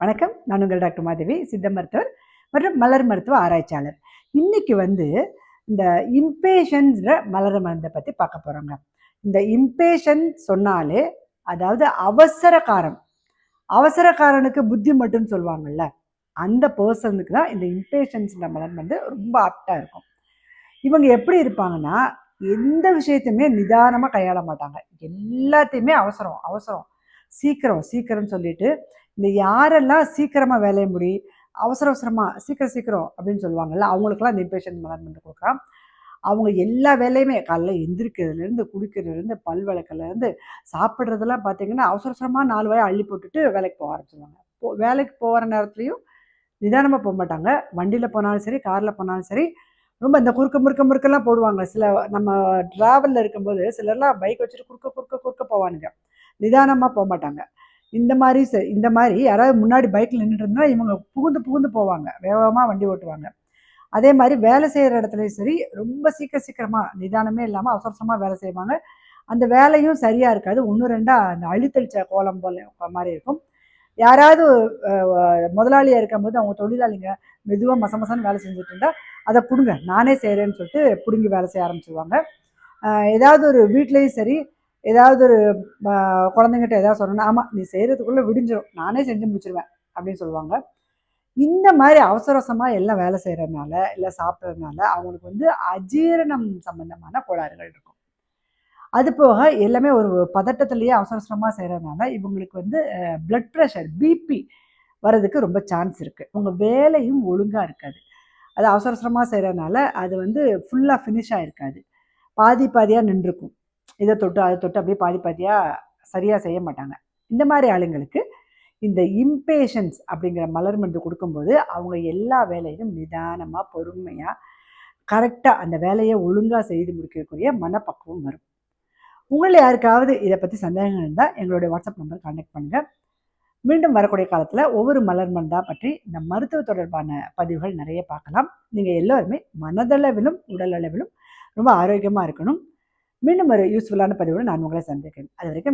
வணக்கம். நான் உங்கள் டாக்டர் மாதவி சித்த மருத்துவர் மற்றும் மலர் மருத்துவ ஆராய்ச்சியாளர். இன்னைக்கு வந்து இந்த இம்பேஷன்ஸ்ன்ற மலர் மருந்தை பற்றி பார்க்க போகிறோங்க இந்த இம்பேஷன் சொன்னாலே அதாவது அவசரக்காரம் அவசரக்காரனுக்கு புத்தி மட்டும் சொல்லுவாங்கல்ல அந்த பர்சனுக்கு தான் இந்த இம்பேஷன்ஸ்ன்ற மலர் வந்து ரொம்ப ஆப்டாக இருக்கும். இவங்க எப்படி இருப்பாங்கன்னா எந்த விஷயத்தையுமே நிதானமாக கையாள மாட்டாங்க. எல்லாத்தையுமே அவசரம் அவசரம். சீக்கிரம் சீக்கிரம்னு சொல்லிட்டு இந்த யாரெல்லாம் சீக்கிரமாக வேலையை முடி அவசர அவசரமாக சீக்கிரம் சீக்கிரம் அப்படின்னு சொல்லுவாங்கல்ல அவங்களுக்குலாம் இந்த இம்பேஷன் மேனேஜ்மெண்ட் கொடுக்குறான் அவங்க எல்லா வேலையுமே காலைல எந்திரிக்கிறதுலேருந்து குடிக்கிறதுலேருந்து பல் விளக்குலேருந்து சாப்பிட்றதெல்லாம் பார்த்தீங்கன்னா அவசர அவசரமாக நாலு வாயை அள்ளி போட்டுட்டு வேலைக்கு போக ஆரம்பிச்சிருவாங்க. போ வேலைக்கு போகிற நேரத்துலையும் நிதானமாக போக மாட்டாங்க. வண்டியில் போனாலும் சரி காரில் போனாலும் சரி ரொம்ப இந்த குறுக்க முறுக்க முறுக்கெல்லாம் போடுவாங்க. சில நம்ம ட்ராவலில் இருக்கும்போது சிலர்லாம் பைக் வச்சுட்டு குறுக்க குறுக்க குறுக்க போவானுங்க. நிதானமாக போக மாட்டாங்க. இந்த மாதிரி ச இந்த மாதிரி யாராவது முன்னாடி பைக்கில் நின்றுட்டு இருந்தால் இவங்க புகுந்து புகுந்து போவாங்க. வேகமாக வண்டி ஓட்டுவாங்க. அதே மாதிரி வேலை செய்கிற இடத்துலையும் சரி ரொம்ப சீக்கிரம் சீக்கிரமாக நிதானமே இல்லாமல் அவசரமாக வேலை செய்வாங்க. அந்த வேலையும் சரியாக இருக்காது. ஒன்று ரெண்டாக அந்த அழித்தளிச்ச கோலம் போல மாதிரி இருக்கும். யாராவது முதலாளியாக இருக்கும்போது அவங்க தொழிலாளிங்க மெதுவாக மச மசன்னு வேலை செஞ்சுட்டு இருந்தால் அதை கொடுங்க நானே செய்கிறேன்னு சொல்லிட்டு பிடுங்கி வேலை செய்ய ஆரம்பிச்சிருவாங்க. ஏதாவது ஒரு வீட்லேயும் சரி ஏதாவது ஒரு குழந்தைங்கிட்ட ஏதாவது சொல்லணும் ஆமாம் நீ செய்கிறதுக்குள்ளே விடிஞ்சிடும் நானே செஞ்சு முடிச்சிருவேன். அப்படின்னு சொல்லுவாங்க. இந்த மாதிரி அவசர அவசரமாக எல்லாம் வேலை செய்கிறதுனால இல்லை சாப்பிட்றதுனால அவங்களுக்கு வந்து அஜீரணம் சம்மந்தமான கோளாறுகள் இருக்கும். அது போக எல்லாமே ஒரு பதட்டத்துலேயே அவசர அவசரமாக செய்கிறதுனால இவங்களுக்கு வந்து பிளட் ப்ரெஷர் பிபி வர்றதுக்கு ரொம்ப சான்ஸ் இருக்குது உங்கள் வேலையும் ஒழுங்காக இருக்காது. அது அவசர அவசரமாக செய்கிறதுனால அது வந்து ஃபுல்லாக ஃபினிஷ் ஆகிருக்காது பாதி பாதியாக நின்றுருக்கும் இதை தொட்டு அதை தொட்டு அப்படியே பாதி பாதியாக சரியாக செய்ய மாட்டாங்க. இந்த மாதிரி ஆளுங்களுக்கு இந்த இம்பேஷன்ஸ் அப்படிங்கிற மலர் மருந்து கொடுக்கும்போது அவங்க எல்லா வேலையிலும் நிதானமாக பொறுமையாக கரெக்டாக அந்த வேலையை ஒழுங்காக செய்து முடிக்கக்கூடிய மனப்பக்குவம் வரும். உங்களில் யாருக்காவது இதை பற்றி சந்தேகங்கள் இருந்தால் எங்களுடைய வாட்ஸ்அப் நம்பர் கான்டாக்ட் பண்ணுங்கள் மீண்டும் வரக்கூடிய காலத்தில் ஒவ்வொரு மலர் மருந்தா பற்றி இந்த மருத்துவ தொடர்பான பதிவுகள் நிறைய பார்க்கலாம். நீங்கள் எல்லோருமே மனதளவிலும் உடல் அளவிலும் ரொம்ப ஆரோக்கியமாக இருக்கணும். மீண்டும் ஒரு யூஸ்ஃபுல்லான பதிவோடு நான் உங்களை சந்திக்கிறேன். அது வரைக்கும்